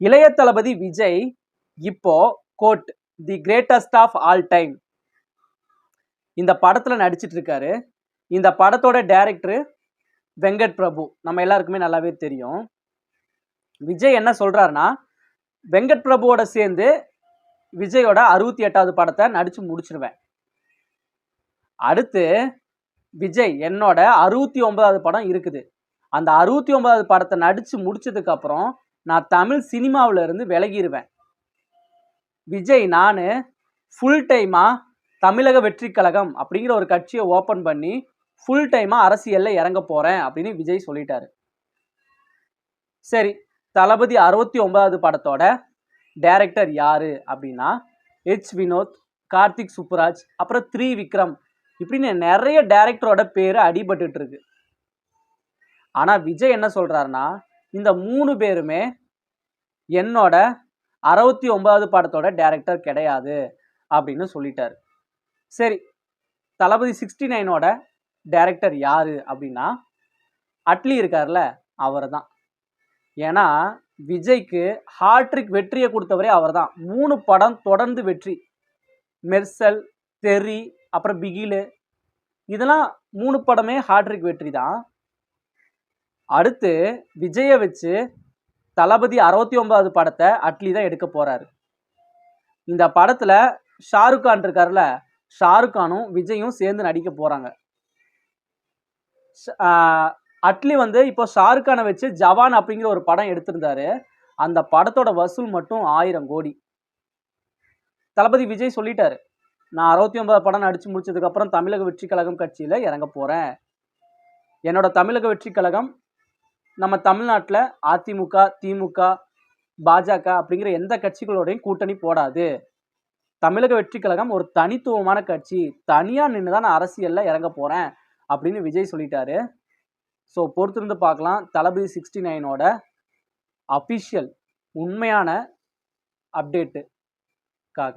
இளைய தளபதி விஜய் இப்போ GOAT the greatest of all time இந்த படத்தில் நடிச்சிட்டு இருக்காரு. இந்த படத்தோட டைரக்டர் வெங்கட் பிரபு. நம்ம எல்லாருக்குமே நல்லாவே தெரியும். விஜய் என்ன சொல்கிறாருன்னா வெங்கட் பிரபுவோட சேர்ந்து விஜயோட அறுபத்தி எட்டாவது படத்தை நடித்து முடிச்சிருவேன். அடுத்து விஜய் என்னோட அறுபத்தி ஒன்பதாவது படம் இருக்குது. அந்த அறுபத்தி ஒன்பதாவது படத்தை நடித்து முடிச்சதுக்கப்புறம் நான் தமிழ் சினிமாவில் இருந்து விலகிடுவேன் விஜய் நான் ஃபுல் டைமாக தமிழக வெற்றி கழகம் அப்படிங்கிற ஒரு கட்சியை ஓப்பன் பண்ணி ஃபுல் டைமாக அரசியலில் இறங்க போகிறேன் அப்படின்னு விஜய் சொல்லிட்டாரு. சரி தளபதி அறுபத்தி ஒன்பதாவது படத்தோட டைரக்டர் யாரு அப்படின்னா ஹெச் வினோத் கார்த்திக் சுப்புராஜ் அப்புறம் த்ரீ விக்ரம் இப்படின்னு நிறைய டேரக்டரோட பேர் அடிபட்டுட்டு இருக்கு. ஆனால் விஜய் என்ன சொல்கிறாருன்னா இந்த மூணு பேருமே என்னோட அறுபத்தி ஒன்பதாவது படத்தோட டேரக்டர் கிடையாது அப்படின்னு சொல்லிட்டாரு. சரி தளபதி சிக்ஸ்டி நைனோட டேரக்டர் யார் அப்படின்னா அட்லி இருக்கார்ல அவர் தான் ஏன்னா விஜய்க்கு ஹாட்ரிக் வெற்றியை கொடுத்தவரே அவர் தான் மூணு படம் தொடர்ந்து வெற்றி. மெர்சல் தெரி அப்புறம் பிகிலு இதெல்லாம் மூணு படமே ஹாட்ரிக் வெற்றி தான் அடுத்து விஜயை வச்சு தளபதி அறுபத்தி ஒன்பதாவது படத்தை அட்லி தான் எடுக்க போறாரு. இந்த படத்துல ஷாருக் கான் இருக்கார்ல ஷாருக் கானும் விஜயும் சேர்ந்து நடிக்க போறாங்க. ஷ- அட்லி வந்து இப்போ ஷாருக் கானை வச்சு ஜவான் அப்படிங்கிற ஒரு படம் எடுத்திருந்தாரு. அந்த படத்தோட வசூல் மட்டும் ஆயிரம் கோடி. தளபதி விஜய் சொல்லிட்டாரு நான் அறுபத்தி ஒன்பது படம் நடிச்சு முடிச்சதுக்கப்புறம் தமிழக வெற்றி கழகம் கட்சியில் இறங்க போகிறேன் என்னோட தமிழக வெற்றி கழகம் நம்ம தமிழ்நாட்டில் அதிமுக திமுக பாஜக அப்படிங்கிற எந்த கட்சிகளோடையும் கூட்டணி போடாது. தமிழக வெற்றி கழகம் ஒரு தனித்துவமான கட்சி. தனியாக நின்று தான் நான் அரசியலில் இறங்க போகிறேன் அப்படின்னு விஜய் சொல்லிட்டாரு. ஸோ பொறுத்திருந்து பார்க்கலாம். தளபதி சிக்ஸ்டி நைனோட அஃபிஷியல் உண்மையான அப்டேட்டுக்காக